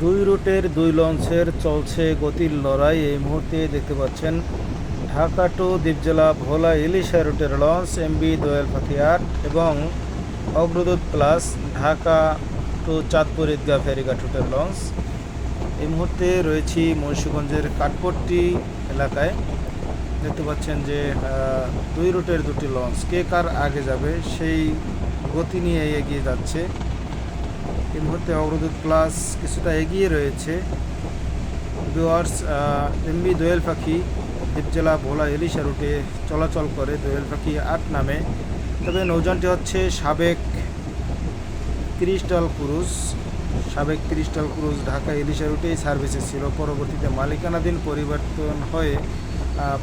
দুই রুটের দুই লঞ্চের চলছে গতির লড়াই। এই মুহূর্তে দেখতে পাচ্ছেন ঢাকা টু দ্বীপজেলা ভোলা ইলিশা রুটের লঞ্চ, এমবি দোয়েল ফাতিয়ার এবং অগ্রদূত প্লাস ঢাকা টু চাঁদপুর ঈদগাহ ফেরিঘাট রুটের লঞ্চ। এই মুহূর্তে রয়েছি মুন্সীগঞ্জের কাঠপট্টি এলাকায়। দেখতে পাচ্ছেন যে দুই রুটের দুটি লঞ্চ, কে কার আগে যাবে সেই গতি নিয়ে এগিয়ে যাচ্ছে। এই মুহূর্তে অগ্রদূত প্লাস কিছুটা এগিয়ে রয়েছে। ডুয়ার্স এমবি দোয়েল পাখি দ্বীপজেলা ভোলা, এলিশা রুটে চলাচল করে দোয়েল পাখি আট নামে। তবে নৌযানটি হচ্ছে সাবেক ক্রিস্টাল ক্রুজ। সাবেক ক্রিস্টাল ক্রুজ ঢাকা এলিশা রুটেই সার্ভিসে ছিল। পরবর্তীতে মালিকানাধীন পরিবর্তন হয়ে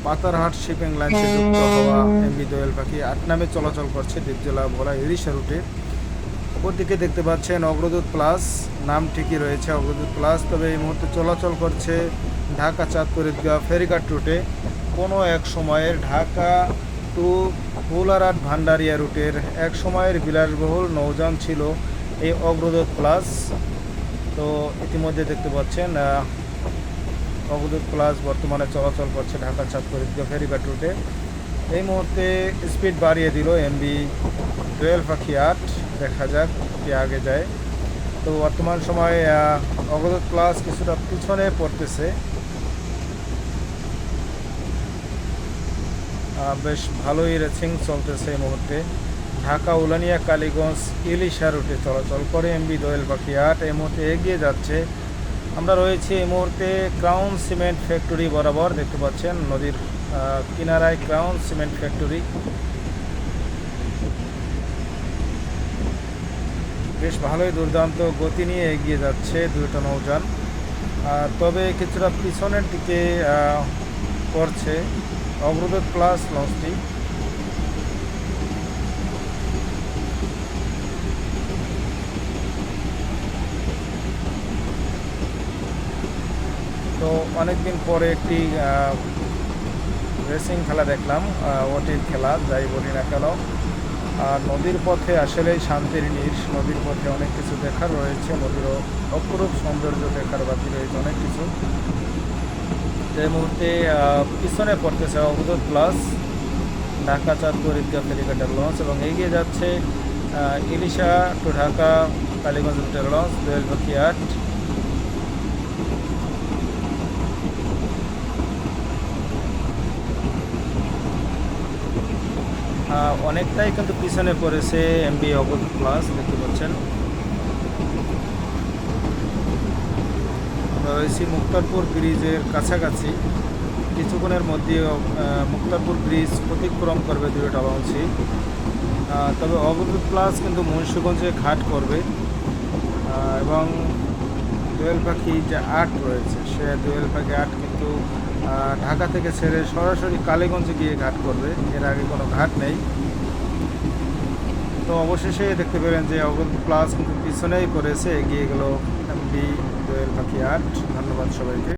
পাতারহাট শিপিং লাইনসে যুক্ত হওয়া এমবি দোয়েল পাখি আট নামে চলাচল করছে দ্বীপজেলা ভোলা, এলিশা রুটে। ওপরদিকে দেখতে পাচ্ছেন অগ্রদূত প্লাস। নাম ঠিকই রয়েছে অগ্রদূত প্লাস, তবে এই মুহূর্তে চলাচল করছে ঢাকা চাঁদপুর ঈদগাহ ফেরিঘাট রুটে। কোনো এক সময়ের ঢাকা টু ফুলারাট ভান্ডারিয়া রুটের এক সময়ের বিলাসবহুল নৌযান ছিল এই অগ্রদূত প্লাস। তো ইতিমধ্যে দেখতে পাচ্ছেন অগ্রদূত প্লাস বর্তমানে চলাচল করছে ঢাকা চাঁদপুর ঈদগাহ ফেরিঘাট রুটে। এই মুহূর্তে স্পিড বাড়িয়ে দিল এমবি টুয়েলভ পাখি আট। দেখা যাক কে আগে যায়। তো বর্তমান সময়ে আহ, অগ্রদূত প্লাস কিছুটা পিছনে পড়তেছে। বেশ ভালোই রেসিং চলতেছে এই মুহূর্তে। ঢাকা উলানিয়া কালীগঞ্জ ইলিশা রুটে চলাচল করে এমবি দোয়েল পাখি আট এই মুহূর্তে এগিয়ে যাচ্ছে। আমরা রয়েছি এই মুহূর্তে ক্রাউন সিমেন্ট ফ্যাক্টরি বরাবর। দেখতে পাচ্ছেন নদীর কিনারায় ক্রাউন সিমেন্ট ফ্যাক্টরি। বেশ ভালোই দুর্দান্ত গতি নিয়ে এগিয়ে যাচ্ছে দুটো নৌযান। তবে কিছুটা পিছনের দিকে করছে অগ্রদূত প্লাস লঞ্চটি। তো অনেকদিন পরে একটি রেসিং খেলা দেখলাম ওটির খেলা, যাই বলি না কেন। আর নদীর পথে আসলেই শান্তির নীর নদীর পথে অনেক কিছু দেখার রয়েছে। নদীরও অপরূপ সৌন্দর্য দেখার বাকি রয়েছে অনেক কিছু। এই মুহূর্তে পিছনে পড়তেছে অবদূত প্লাস। ঢাকা চাঁদপুর ঈদগাহ ফেরিঘাটের লঞ্চ এবং এগিয়ে যাচ্ছে ইলিশা টু ঢাকা কালীগঞ্জ রুটের লঞ্চ, দোয়েল পাখি আট। অনেকটাই কিন্তু পিছনে পড়েছে এমবি অবধ প্লাস দেখতে পাচ্ছেন। রয়েছি মুক্তারপুর ব্রিজের কাছাকাছি। কিছুক্ষণের মধ্যে মুক্তারপুর ব্রিজ অতিক্রম করবে দুইটা লঞ্চই তবে অবধূত প্লাস কিন্তু মুন্সিগঞ্জে ঘাট করবে। এবং দোয়েল পাখি যে আট রয়েছে, সে দোয়েল পাখি আট কিন্তু ঢাকা থেকে ছেড়ে সরাসরি কালীগঞ্জে গিয়ে ঘাট করবে। এর আগে কোনো ঘাট নেই। তো অবশেষে দেখতে পেলেন যে অগন্ত প্লাস কিন্তু পিছনেই করেছে। এগিয়ে গেল এমবি দোয়েল পাখি আট। ধন্যবাদ সবাইকে।